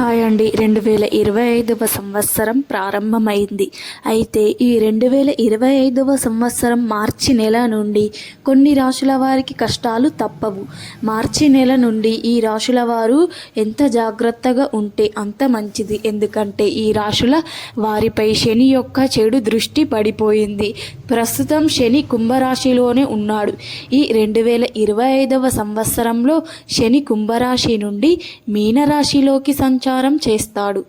Hi అండి రెండు వేల ఇరవై ఐదవ సంవత్సరం ప్రారంభమైంది. అయితే ఈ రెండు వేల ఇరవై ఐదవ సంవత్సరం మార్చి నెల నుండి కొన్ని రాశుల వారికి కష్టాలు తప్పవు. మార్చి నెల నుండి ఈ రాశుల వారు ఎంత జాగ్రత్తగా ఉంటే అంత మంచిది. ఎందుకంటే ఈ రాశుల వారిపై శని యొక్క చెడు దృష్టి పడిపోయింది. ప్రస్తుతం శని కుంభరాశిలోనే ఉన్నాడు. ఈ రెండు వేల ఇరవై ఐదవ సంవత్సరంలో శని కుంభరాశి నుండి మీనరాశిలోకి సంచారం చేస్తాడు.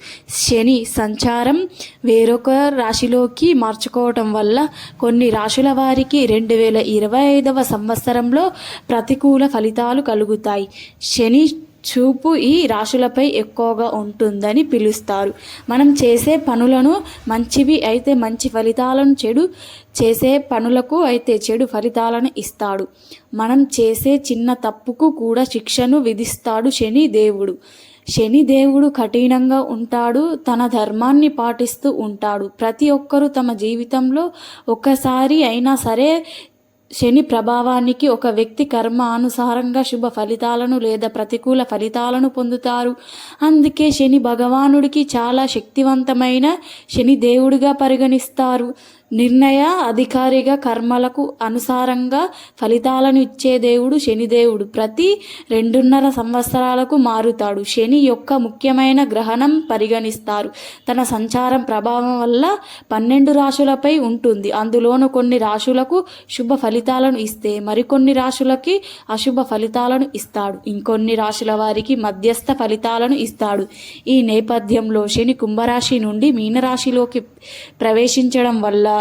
శని సంచారం వేరొక రాశిలోకి మార్చుకోవటం వల్ల కొన్ని రాశుల వారికి రెండు వేల ఇరవై ఐదవ సంవత్సరంలో ప్రతికూల ఫలితాలు కలుగుతాయి. శని చూపు ఈ రాశులపై ఎక్కువగా ఉంటుందని పిలుస్తారు. మనం చేసే పనులను మంచివి అయితే మంచి ఫలితాలను చెడు చేసే పనులకు అయితే చెడు ఫలితాలను ఇస్తాడు. మనం చేసే చిన్న తప్పుకు కూడా శిక్షను విధిస్తాడు శని దేవుడు. శని దేవుడు కఠినంగా ఉంటాడు తన ధర్మాన్ని పాటిస్తూ ఉంటాడు. ప్రతి ఒక్కరూ తమ జీవితంలో ఒక్కసారి అయినా సరే శని ప్రభావానికి ఒక వ్యక్తి కర్మ అనుసారంగా శుభ ఫలితాలను లేదా ప్రతికూల ఫలితాలను పొందుతారు. అందుకే శని భగవానుడికి చాలా శక్తివంతమైన శని దేవుడిగా పరిగణిస్తారు. నిర్ణయ అధికారిగా కర్మలకు అనుసారంగా ఫలితాలను ఇచ్చే దేవుడు శనిదేవుడు ప్రతి రెండున్నర సంవత్సరాలకు మారుతాడు. శని యొక్క ముఖ్యమైన గ్రహణం పరిగణిస్తారు. తన సంచారం ప్రభావం వల్ల పన్నెండు రాశులపై ఉంటుంది. అందులోను కొన్ని రాశులకు శుభ ఫలితాలను ఇస్తే మరికొన్ని రాశులకి అశుభ ఫలితాలను ఇస్తాడు. ఇంకొన్ని రాశుల వారికి మధ్యస్థ ఫలితాలను ఇస్తాడు. ఈ నేపథ్యంలో శని కుంభరాశి నుండి మీనరాశిలోకి ప్రవేశించడం వల్ల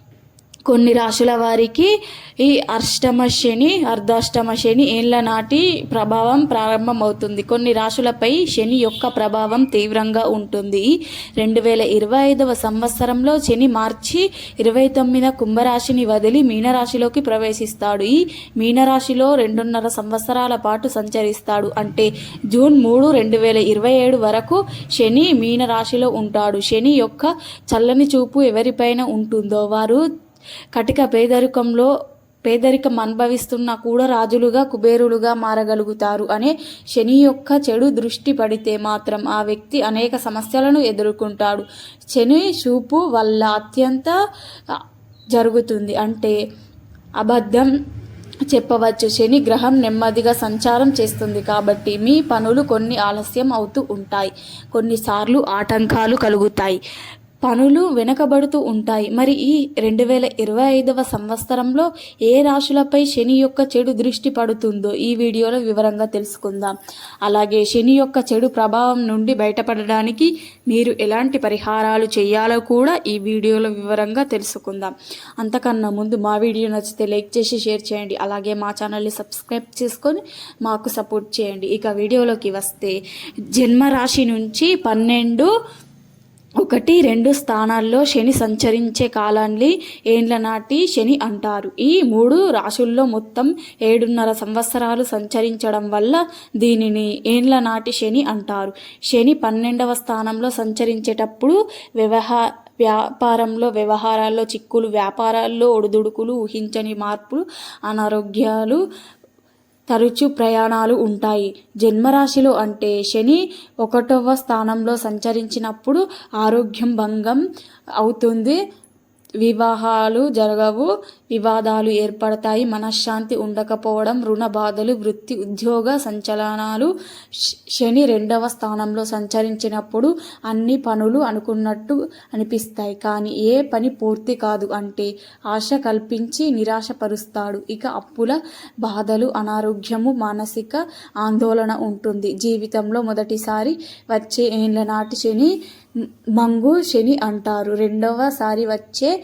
కొన్ని రాశుల వారికి ఈ అష్టమ శని అర్ధాష్టమ శని ఏళ్ళ నాటి ప్రభావం ప్రారంభమవుతుంది. కొన్ని రాశులపై శని యొక్క ప్రభావం తీవ్రంగా ఉంటుంది. రెండు వేల ఇరవై ఐదవ సంవత్సరంలో శని మార్చి ఇరవై తొమ్మిది కుంభరాశిని వదిలి మీనరాశిలోకి ప్రవేశిస్తాడు. ఈ మీనరాశిలో రెండున్నర సంవత్సరాల పాటు సంచరిస్తాడు. అంటే జూన్ మూడు రెండు వేల ఇరవై ఏడు వరకు శని మీనరాశిలో ఉంటాడు. శని యొక్క చల్లని చూపు ఎవరిపైన ఉంటుందో వారు కటిక పేదరికంలో పేదరికం అనుభవిస్తున్నా కూడా రాజులుగా కుబేరులుగా మారగలుగుతారు అనే శని యొక్క చెడు దృష్టి పడితే మాత్రం ఆ వ్యక్తి అనేక సమస్యలను ఎదుర్కొంటాడు. శని చూపు వల్ల అత్యంత జరుగుతుంది. అంటే అబద్ధం చెప్పవచ్చు. శని గ్రహం నెమ్మదిగా సంచారం చేస్తుంది కాబట్టి మీ పనులు కొన్ని ఆలస్యం అవుతూ ఉంటాయి. కొన్నిసార్లు ఆటంకాలు కలుగుతాయి. పనులు వెనకబడుతూ ఉంటాయి. మరి ఈ రెండు వేల ఇరవై ఐదవ సంవత్సరంలో ఏ రాశులపై శని యొక్క చెడు దృష్టి పడుతుందో ఈ వీడియోలో వివరంగా తెలుసుకుందాం. అలాగే శని యొక్క చెడు ప్రభావం నుండి బయటపడడానికి మీరు ఎలాంటి పరిహారాలు చేయాలో కూడా ఈ వీడియోలో వివరంగా తెలుసుకుందాం. అంతకన్నా ముందు మా వీడియో నచ్చితే లైక్ చేసి షేర్ చేయండి. అలాగే మా ఛానల్ని సబ్స్క్రైబ్ చేసుకొని మాకు సపోర్ట్ చేయండి. ఇక వీడియోలోకి వస్తే జన్మరాశి నుంచి పన్నెండు ఒకటి రెండు స్థానాల్లో శని సంచరించే కాలాన్ని ఏండ్ల నాటి శని అంటారు. ఈ మూడు రాశుల్లో మొత్తం ఏడున్నర సంవత్సరాలు సంచరించడం వల్ల దీనిని ఏండ్ల నాటి శని అంటారు. శని పన్నెండవ స్థానంలో సంచరించేటప్పుడు వ్యవహార వ్యాపారంలో వ్యవహారాల్లో చిక్కులు వ్యాపారాల్లో ఒడిదుడుకులు ఊహించని మార్పులు అనారోగ్యాలు తరచు ప్రయాణాలు ఉంటాయి. జన్మరాశిలో అంటే శని ఒకటవ స్థానంలో సంచరించినప్పుడు ఆరోగ్యం భంగం అవుతుంది. వివాహాలు జరగవు వివాదాలు ఏర్పడతాయి మనశ్శాంతి ఉండకపోవడం రుణ బాధలు వృత్తి ఉద్యోగ సంచలనాలు శని రెండవ స్థానంలో సంచరించినప్పుడు అన్ని పనులు అనుకున్నట్టు అనిపిస్తాయి. కానీ ఏ పని పూర్తి కాదు అంటే ఆశ కల్పించి నిరాశపరుస్తాడు. ఇక అప్పుల బాధలు అనారోగ్యము మానసిక ఆందోళన ఉంటుంది. జీవితంలో మొదటిసారి వచ్చే ఏళ్ళ నాటి శని మంగు శని అంటారు. రెండవసారి వచ్చే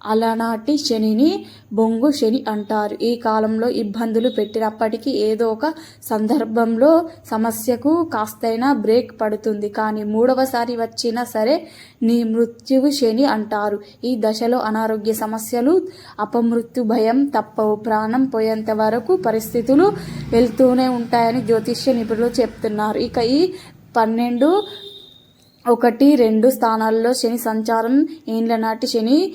అలనాటి శనిని బొంగు శని అంటారు. ఈ కాలంలో ఇబ్బందులు పెట్టినప్పటికీ ఏదో ఒక సందర్భంలో సమస్యకు కాస్తైనా బ్రేక్ పడుతుంది. కానీ మూడవసారి వచ్చినా సరే నీ మృత్యువు శని అంటారు. ఈ దశలో అనారోగ్య సమస్యలు అపమృత్యు భయం తప్పవు. ప్రాణం పోయేంత వరకు పరిస్థితులు వెళ్తూనే ఉంటాయని జ్యోతిష్య నిపుణులు చెప్తున్నారు. ఇక ఈ పన్నెండు ఒకటి రెండు స్థానాల్లో శని సంచారం. ఏండ్ల నాటి శని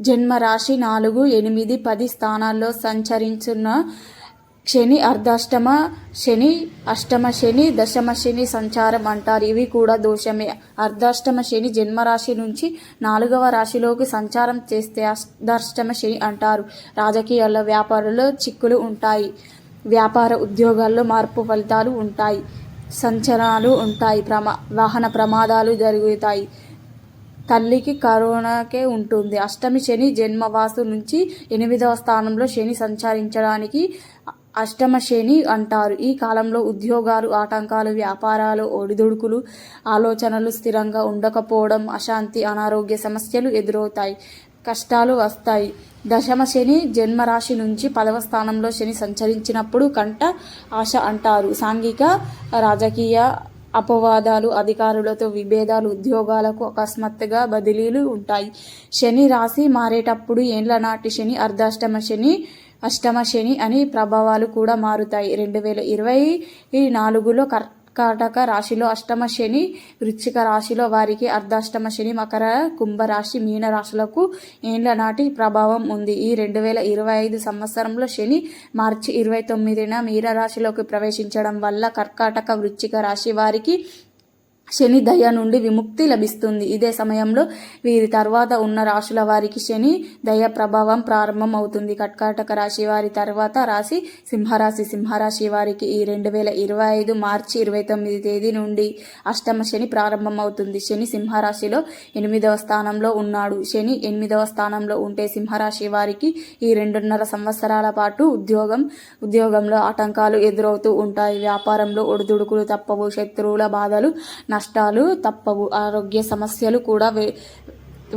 జన్మరాశి నాలుగు ఎనిమిది పది స్థానాల్లో సంచరించున్న శని అర్ధాష్టమ శని అష్టమ శని దశమ శని సంచారం అంటారు. ఇవి కూడా దోషమే. అర్ధాష్టమ శని జన్మరాశి నుంచి నాలుగవ రాశిలోకి సంచారం చేస్తే అర్ధాష్టమ శని అంటారు. రాజకీయాల్లో వ్యాపారంలో చిక్కులు ఉంటాయి. వ్యాపార ఉద్యోగాల్లో మార్పు ఫలితాలు ఉంటాయి. సంచలనాలు ఉంటాయి. ప్రమా వాహన ప్రమాదాలు జరుగుతాయి. తల్లికి కరోనాకే ఉంటుంది. అష్టమి శని జన్మవాసు నుంచి ఎనిమిదవ స్థానంలో శని సంచరించడానికి అష్టమ శని అంటారు. ఈ కాలంలో ఉద్యోగాలు ఆటంకాలు వ్యాపారాలు ఒడిదుడుకులు ఆలోచనలు స్థిరంగా ఉండకపోవడం అశాంతి అనారోగ్య సమస్యలు ఎదురవుతాయి. కష్టాలు వస్తాయి. దశమ శని జన్మరాశి నుంచి పదవ స్థానంలో శని సంచరించినప్పుడు కంట ఆశ అంటారు. సాంఘిక రాజకీయ అపవాదాలు అధికారులతో విభేదాలు ఉద్యోగాలకు అకస్మాత్తుగా బదిలీలు ఉంటాయి. శని రాశి మారేటప్పుడు ఏండ్ల నాటి శని అర్ధాష్టమ శని అష్టమ శని అని ప్రభావాలు కూడా మారుతాయి. రెండు వేల ఇరవై నాలుగులో కర్ కర్కాటక రాశిలో అష్టమ శని వృశ్చిక రాశిలో వారికి అర్ధాష్టమ శని మకర కుంభరాశి మీన రాశులకు ఏండ్ల నాటి ప్రభావం ఉంది. ఈ రెండు వేల ఇరవై ఐదు సంవత్సరంలో శని మార్చి ఇరవై తొమ్మిదిన మీన రాశిలోకి ప్రవేశించడం వల్ల కర్కాటక వృశ్చిక రాశి వారికి శని దయ నుండి విముక్తి లభిస్తుంది. ఇదే సమయంలో వీరి తర్వాత ఉన్న రాశుల వారికి శని దయ ప్రభావం ప్రారంభం అవుతుంది. కర్కాటక రాశి వారి తర్వాత రాశి సింహరాశి. సింహరాశి వారికి ఈ రెండు వేల ఇరవై ఐదు మార్చి ఇరవై తొమ్మిది తేదీ నుండి అష్టమ శని ప్రారంభం అవుతుంది. శని సింహరాశిలో ఎనిమిదవ స్థానంలో ఉన్నాడు. శని ఎనిమిదవ స్థానంలో ఉంటే సింహరాశి వారికి ఈ రెండున్నర సంవత్సరాల పాటు ఉద్యోగం ఉద్యోగంలో ఆటంకాలు ఎదురవుతూ ఉంటాయి. వ్యాపారంలో ఒడిదుడుకులు తప్పవు. శత్రువుల బాధలు నష్టాలు తప్పవు. ఆరోగ్య సమస్యలు కూడా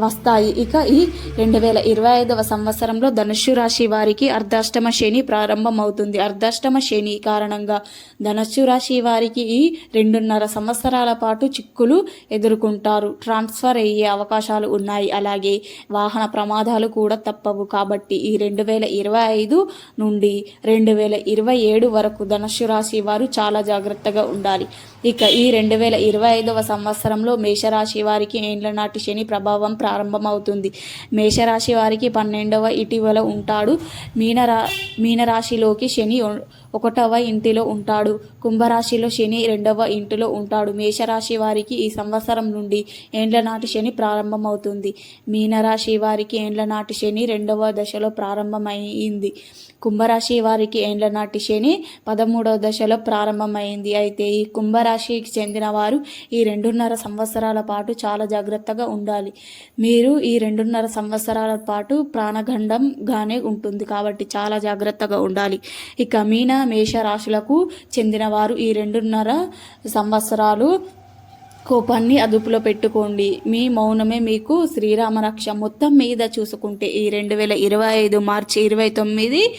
వస్తాయి. ఇక ఈ రెండు వేల ఇరవై ఐదవ సంవత్సరంలో ధనుస్సు రాశి వారికి అర్ధాష్టమ శని ప్రారంభమవుతుంది. అర్ధాష్టమ శని కారణంగా ధనుస్సు రాశి వారికి ఈ రెండున్నర సంవత్సరాల పాటు చిక్కులు ఎదుర్కొంటారు. ట్రాన్స్ఫర్ అయ్యే అవకాశాలు ఉన్నాయి. అలాగే వాహన ప్రమాదాలు కూడా తప్పవు. కాబట్టి ఈ రెండు వేల ఇరవై ఐదు నుండి రెండు వేల ఇరవై ఏడు వరకు ధనుస్సు రాశి వారు చాలా జాగ్రత్తగా ఉండాలి. ఇక ఈ రెండు వేల ఇరవై ఐదవ సంవత్సరంలో మేషరాశి వారికి ఏండ్ల నాటి శని ప్రభావం ప్రారంభమవుతుంది. మేషరాశి వారికి పన్నెండవ ఇటీవల ఉంటాడు. మీనరా మీనరాశిలోకి శని ఒకటవ ఇంటిలో ఉంటాడు. కుంభరాశిలో శని రెండవ ఇంటిలో ఉంటాడు. మేషరాశి వారికి ఈ సంవత్సరం నుండి ఏండ్ల నాటి శని ప్రారంభమవుతుంది. మీనరాశి వారికి ఏండ్ల నాటి శని రెండవ దశలో ప్రారంభమైంది. కుంభరాశి వారికి ఏండ్ల నాటి శని పదమూడవ దశలో ప్రారంభమైంది. అయితే ఈ కుంభరాశికి చెందిన వారు ఈ రెండున్నర సంవత్సరాల పాటు చాలా జాగ్రత్తగా ఉండాలి. మీరు ఈ రెండున్నర సంవత్సరాల పాటు ప్రాణగండంగానే ఉంటుంది. కాబట్టి చాలా జాగ్రత్తగా ఉండాలి. ఇక మీన మేష రాశులకు ఈ రెండున్నర సంవత్సరాలు. కోపాన్ని అదుపులో పెట్టుకోండి. మీ మౌనమే మీకు శ్రీరామ రక్ష. మొత్తం మీద చూసుకుంటే ఈ రెండు వేల ఇరవై ఐదు మార్చి ఇరవై తొమ్మిది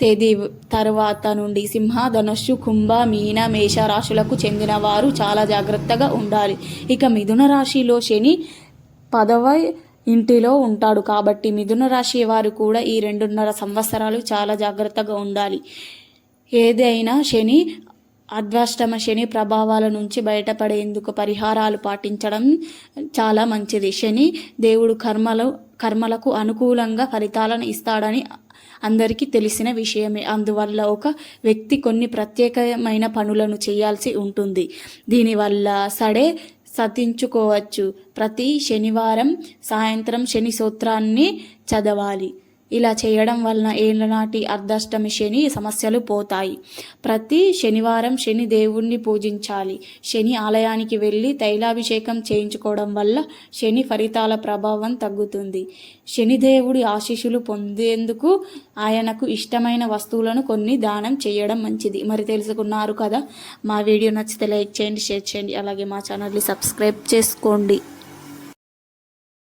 తేదీ తర్వాత నుండి సింహ ధనుస్సు కుంభ మీన మేష రాశులకు చెందిన వారు చాలా జాగ్రత్తగా ఉండాలి. ఇక మిథున రాశిలో శని పదవ ఇంటిలో ఉంటాడు కాబట్టి మిథున రాశి వారు కూడా ఈ రెండున్నర సంవత్సరాలు చాలా జాగ్రత్తగా ఉండాలి. ఏదైనా శని అద్వాష్టమ శని ప్రభావాల నుంచి బయటపడేందుకు పరిహారాలు పాటించడం చాలా మంచిది. శని దేవుడు కర్మలు కర్మలకు అనుకూలంగా ఫలితాలను ఇస్తాడని అందరికీ తెలిసిన విషయమే. అందువల్ల ఒక వ్యక్తి కొన్ని ప్రత్యేకమైన పనులను చేయాల్సి ఉంటుంది. దీనివల్ల సడే సతించుకోవచ్చు. ప్రతి శనివారం సాయంత్రం శని సూత్రాన్ని చదవాలి. ఇలా చేయడం వలన ఏళ్ళనాటి అర్ధాష్టమి శని సమస్యలు పోతాయి. ప్రతి శనివారం శని దేవుణ్ణి పూజించాలి. శని ఆలయానికి వెళ్ళి తైలాభిషేకం చేయించుకోవడం వల్ల శని ఫలితాల ప్రభావం తగ్గుతుంది. శనిదేవుడి ఆశీస్సులు పొందేందుకు ఆయనకు ఇష్టమైన వస్తువులను కొన్ని దానం చేయడం మంచిది. మరి తెలుసుకున్నారు కదా? మా వీడియో నచ్చితే లైక్ చేయండి షేర్ చేయండి. అలాగే మా ఛానల్ని సబ్స్క్రైబ్ చేసుకోండి.